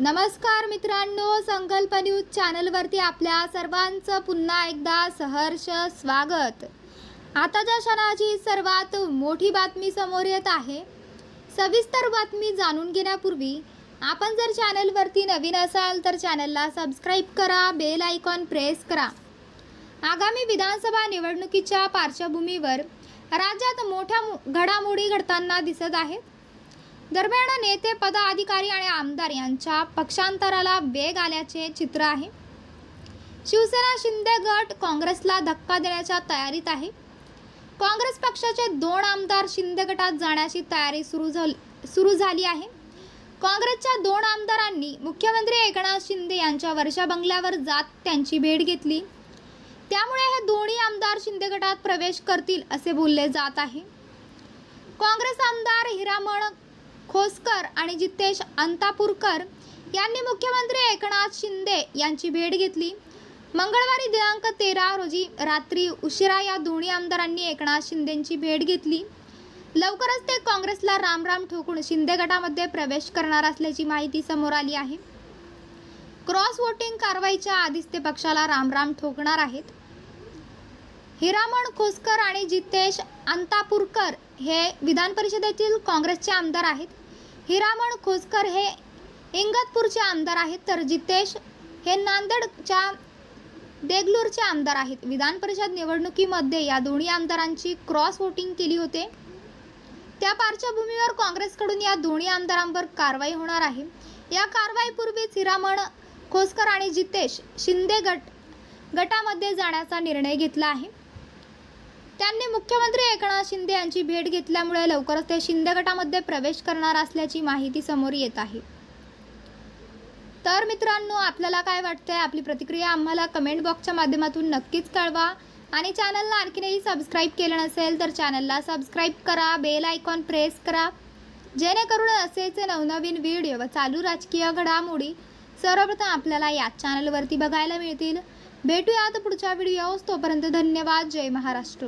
नमस्कार मित्रांनो संकल्प न्यूज चॅनलवरती आपल्या सर्वांचं पुन्हा एकदा सहर्ष स्वागत. आताच्या क्षणाची सर्वात मोठी बातमी समोर येत आहे सविस्तर बातमी जाणून घेण्यापूर्वी आपण जर चॅनलवरती नवीन असाल तर चॅनलला सबस्क्राईब करा बेल आयकॉन प्रेस करा. आगामी विधानसभा निवडणुकीच्या पार्श्वभूमीवर राज्यात मोठ्या घडामोडी घडताना दिसत आहेत. दरम्यान नेते पदाधिकारी आणि आमदार यांच्या पक्षांतराला वेग आल्याचे चित्र आहे. शिवसेना शिंदे गट काँग्रेसला धक्का देण्याच्या तयारीत आहे. काँग्रेस पक्षाचे दोन आमदार शिंदे गटात जाण्याची तयारी सुरू झाली सुरू झाली आहे. काँग्रेसच्या दोन आमदारांनी मुख्यमंत्री एकनाथ शिंदे यांच्या वर्षा बंगल्यावर जात त्यांची भेट घेतली. त्यामुळे हे दोन्ही आमदार शिंदे गटात प्रवेश करतील असे बोलले जात आहे. काँग्रेस आमदार हिरामण खोसकर आणि जितेश अंतापूरकर यांनी मुख्यमंत्री एकनाथ शिंदे यांची भेट घेतली. मंगळवारी दिनांक तेरा रोजी रात्री उशिरा या दोन्ही आमदारांनी एकनाथ शिंदेंची भेट घेतली. लवकरच ते काँग्रेसला रामराम ठोकून शिंदे गटामध्ये प्रवेश करणार असल्याची माहिती समोर आली आहे. क्रॉस वोटिंग कारवाईच्या आधीच ते पक्षाला रामराम ठोकणार आहेत. हिरामण खोसकर आणि जितेश अंतापूरकर हे विधान परिषदेतील काँग्रेसचे आमदार आहेत. हिरामण खोसकर हे इंगतपूरचे आमदार आहेत तर जितेश हे नांदेडच्या देगलूरचे आमदार आहेत. विधान परिषद निवडणुकीमध्ये या दोन्ही आमदारांची क्रॉस वोटिंग केली होते. त्या पार्श्वभूमीवर काँग्रेसकडून या दोन्ही आमदारांवर कारवाई होणार आहे. या कारवाईपूर्वीच हिरामण खोसकर आणि जितेश शिंदे गट गटामध्ये जाण्याचा निर्णय घेतला आहे. त्यांनी मुख्यमंत्री एकनाथ शिंदे यांची भेट घेतल्यामुळे लवकरच ते शिंदे गटामध्ये प्रवेश करणार असल्याची माहिती समोर येत आहे. तर मित्रांनो आपल्याला काय वाटतंय? आपली प्रतिक्रिया आम्हाला कमेंट बॉक्सच्या माध्यमातून नक्कीच कळवा. आणि चॅनलला आणखीनही सबस्क्राईब केलं नसेल तर चॅनलला सबस्क्राईब करा बेल आयकॉन प्रेस करा. जेणेकरून असेच नवनवीन व्हिडिओ व चालू राजकीय घडामोडी सर्वप्रथम आपल्याला याच चॅनलवरती बघायला मिळतील. भेटूयात पुढच्या व्हिडिओ तोपर्यंत धन्यवाद. जय महाराष्ट्र.